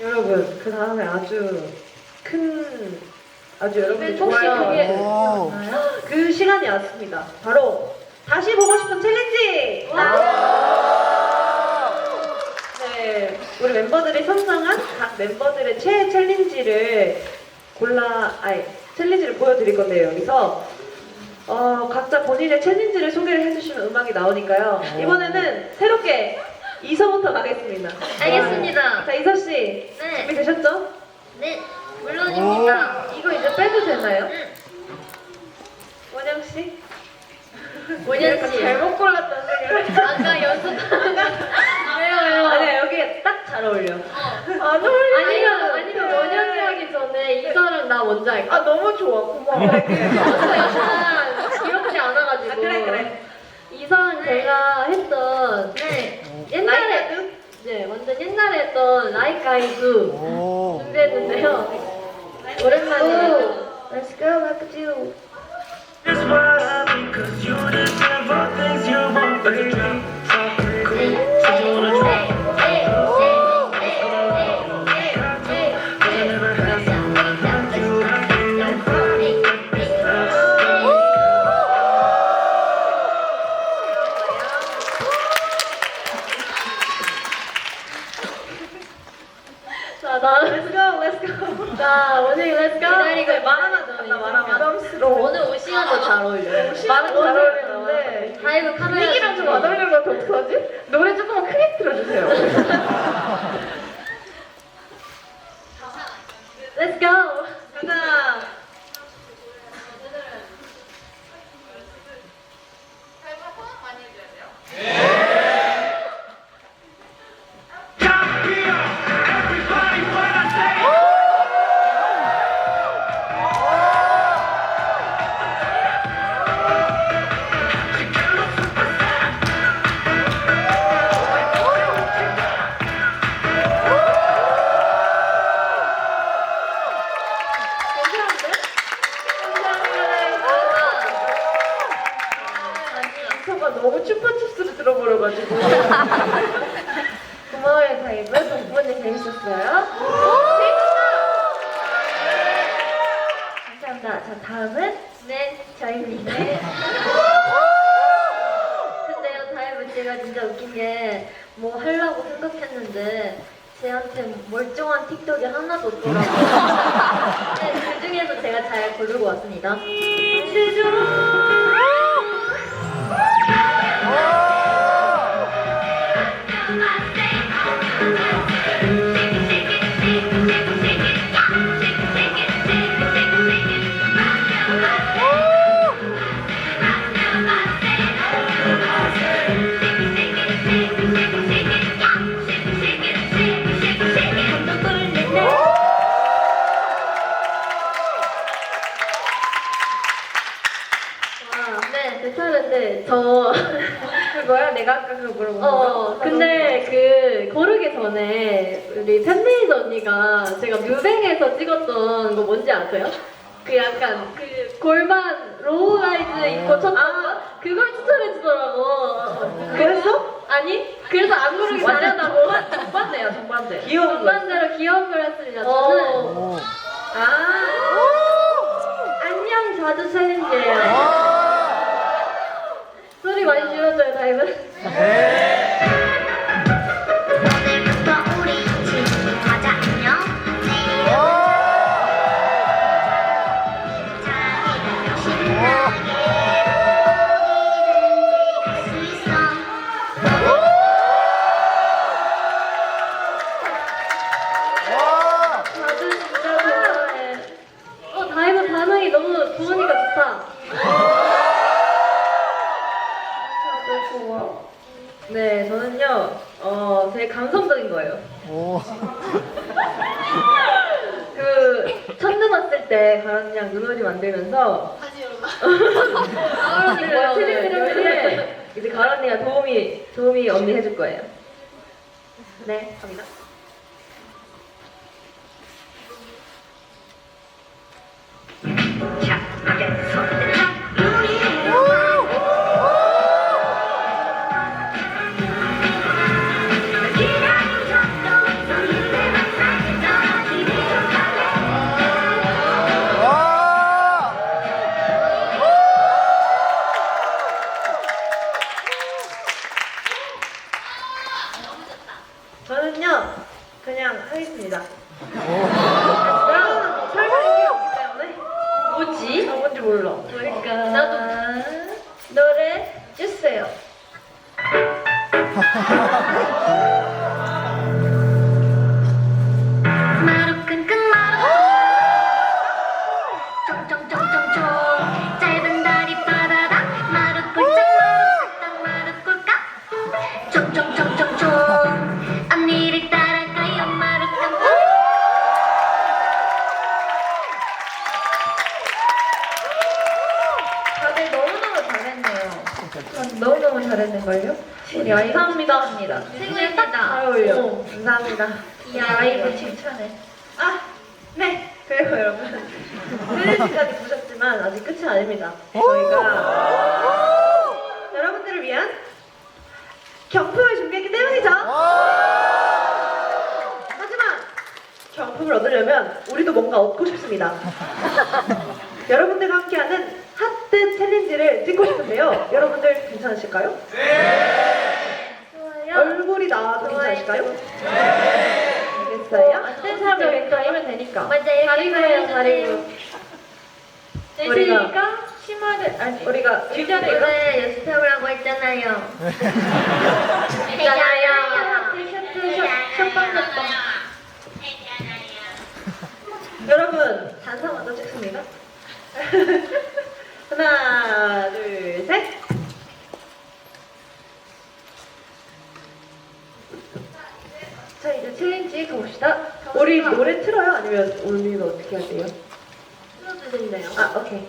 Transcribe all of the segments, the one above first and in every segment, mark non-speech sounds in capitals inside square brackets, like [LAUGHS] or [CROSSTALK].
여러분 그 다음에 아주 큰 아주 여러분이 네, 좋아할 그게- 오. 그 시간이 왔습니다. 바로 다시 보고 싶은 챌린지. 네, 우리 멤버들이 선정한 각 멤버들의 최애 챌린지를 골라, 아니 챌린지를 보여드릴 건데요. 여기서 어, 각자 본인의 챌린지를 소개를 해주시면 음악이 나오니까요. 이번에는 새롭게 이서부터 가겠습니다. 알겠습니다. 자, 이서 씨 네. 준비되셨죠? 네, 물론입니다. 이거 이제 빼도 되나요? 응. 원영 씨? [LAUGHS] 원영 약간 씨. 잘못 골랐다는 생각을. 아까 연습. [LAUGHS] 왜요, 왜요? 아니야 여기 딱 잘 어울려. 안 어울려. 아니면, 아니면 원영이 하기 전에 이사랑 나 먼저 할까? 아 너무 좋아 고마워. 저도 약간 귀엽지 않아가지고. 아, 그래 그래. 이사랑 제가 했던, 네, 옛날에? 네, 완전 옛날에 했던 라이크 아이즈 오. 준비했는데요. 오랜만에. Let's go back to you. It's what I mean, cause you deserve things you want, baby. 덕분에 재밌었어요. 감사합니다. 자, 다음은 네, 저희입니다. 근데요, 다이브 제가 진짜 웃긴 게 뭐 하려고 생각했는데 제한테 멀쩡한 틱톡이 하나도 없더라고요. [LAUGHS] 네, 그 중에서 제가 잘 고르고 왔습니다. 와, 저 그거야? 내가 아까 그거 물어본 거? 어, 근데 그 고르기 전에 우리 팬메이드 언니가 제가 뮤뱅에서 찍었던 거 뭔지 아세요? 그 약간 그 골반 로우 라이즈 입고 쳤던 거? 그걸 추천해 주더라고. 그랬어? 아니, 그래서 안 고르기 완전 잘하다고. 정반대야, 정반대. 귀여운 거. 전반대로 귀여운 걸 했습니다. 저는 오. 아. 안녕 자두 챌린지예요. 소리 많이 줄여줘요, 다이브. 때 가연이랑 눈오리 만들면서, 오늘? 챌린지를 이제 가연이가 도움이, 도움이 언니 해줄 거예요. 네, 갑니다. 기다려줬 뭐지? 아, 뭔지 몰라. 뭘까? 나도 노래 주세요. [LAUGHS] 우리 아이 감사합니다. 친구에 딱잘 어울려. 어. 감사합니다. 이 아이브 칭찬해. 아, 네. 그리고 여러분. 챌린지까지 보셨지만 아직 끝이 아닙니다. 저희가 여러분들을 위한 경품을 준비했기 때문이죠. 하지만 경품을 얻으려면 우리도 뭔가 얻고 싶습니다. 여러분들과 함께하는 핫뜨 챌린지를 찍고 싶은데요. 여러분들 괜찮으실까요? 좋아요. 얼굴이 나와도 좋아요. 괜찮으실까요? 알겠어요? 안된 사람들 왼쪽 하면 되니까. 맞아요. 다리 보여요, 다리. 우리가- 내시니까 치마를 아니 우리가 뒷자리가 오늘 연습해보라고 했잖아요 있잖아요. 티셔츠 샷방샷방. 여러분 단상 찍습니다. [LAUGHS] 하나, 둘, 셋. 자 이제 챌린지 가봅시다. 우리 노래 틀어요? 아니면 우리는 어떻게 할래요? 틀어주신대요. 아 오케이.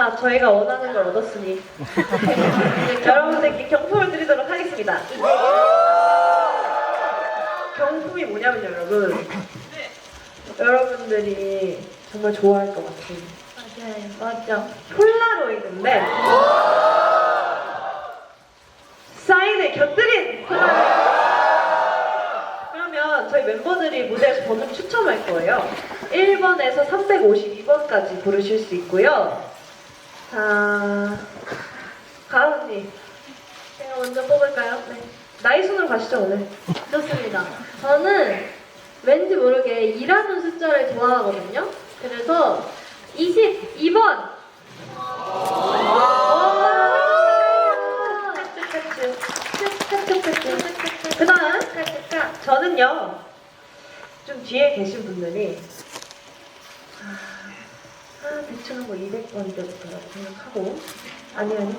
자, 저희가 원하는 걸 얻었으니 [LAUGHS] 여러분들께 경품을 드리도록 하겠습니다. 경품이 뭐냐면 여러분 여러분들이 정말 좋아할 것 같은 맞아요. 맞죠? 폴라로이드인데 사인을 곁들인 폴라로이드 그러면 저희 멤버들이 무대에서 번호 추첨할 거예요 1번에서 352번까지 부르실 수 있고요 자 가은 언니 제가 먼저 뽑을까요? 네. 나이 순으로 가시죠 오늘 좋습니다. 저는 왠지 모르게 일하는 숫자를 좋아하거든요. 그래서 22번. 그 다음 저는요 좀 뒤에 계신 분들이 아, 아, 대충 뭐 200번 때부터라고 생각하고. 아니 아니.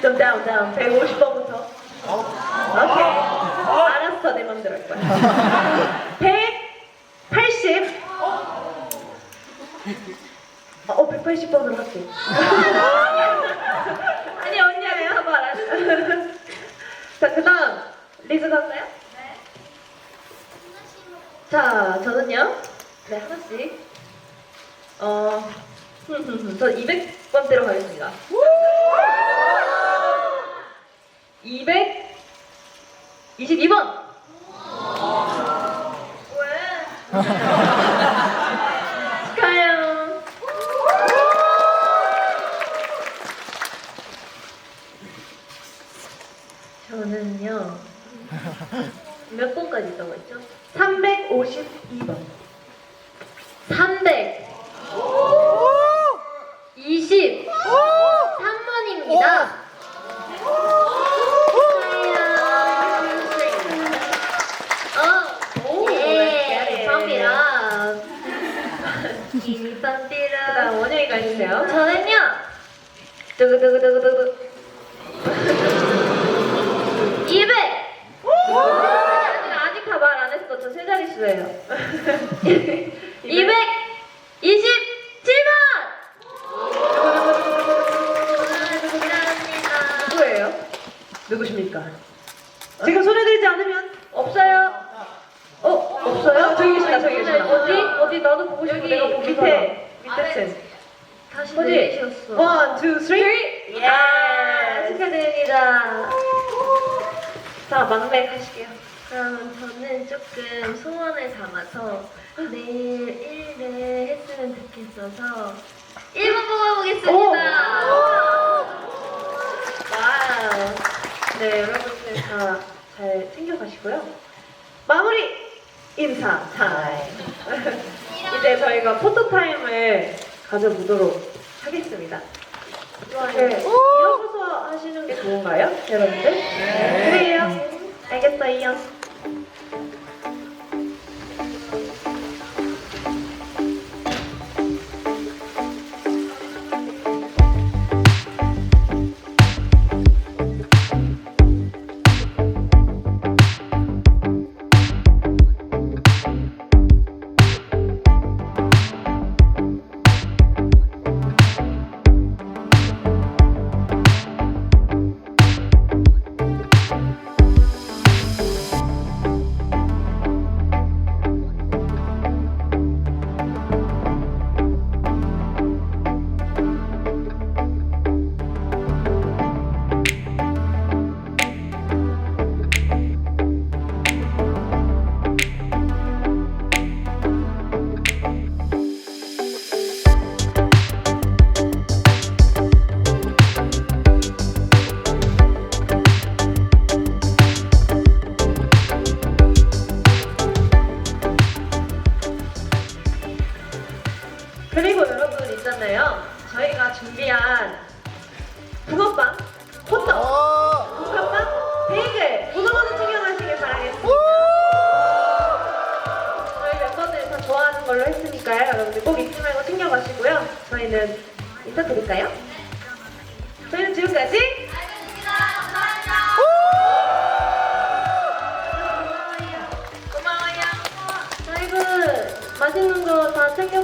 좀 다운 다운. 150번부터. 오케이. 알았어 내 맘대로 할 거야. 180어 180번으로 할게. [LAUGHS] 아니 언니야 내가 말 자, 그 다음, 리즈 갈까요? 네. 자, 저는요, 네, 하나씩. 어, 저 200번대로 가겠습니다. 222번! 왜? [LAUGHS] Do do do do do do. 막내 가실게요. 그러면 저는 조금 소원을 담아서 내일 1회 했으면 좋겠어서 1번 뽑아보겠습니다. 와우. 네 여러분들 다 잘 챙겨가시고요. 마무리 인사 타임. 이제 저희가 포토 타임을 가져보도록 하겠습니다. 네, 이어서 하시는 게 좋은가요, 여러분들? 네. 그래요. 붕어빵, 호떡, 붕어빵, 베이글 모두 챙겨가시길 바라겠습니다. 저희 멤버들이 다 좋아하는 걸로 했으니까요. 여러분들 꼭 잊지 말고 챙겨가시고요. 저희는 인사드릴까요? 저희는 지금까지 아이고, 맛있는 거 다 챙겨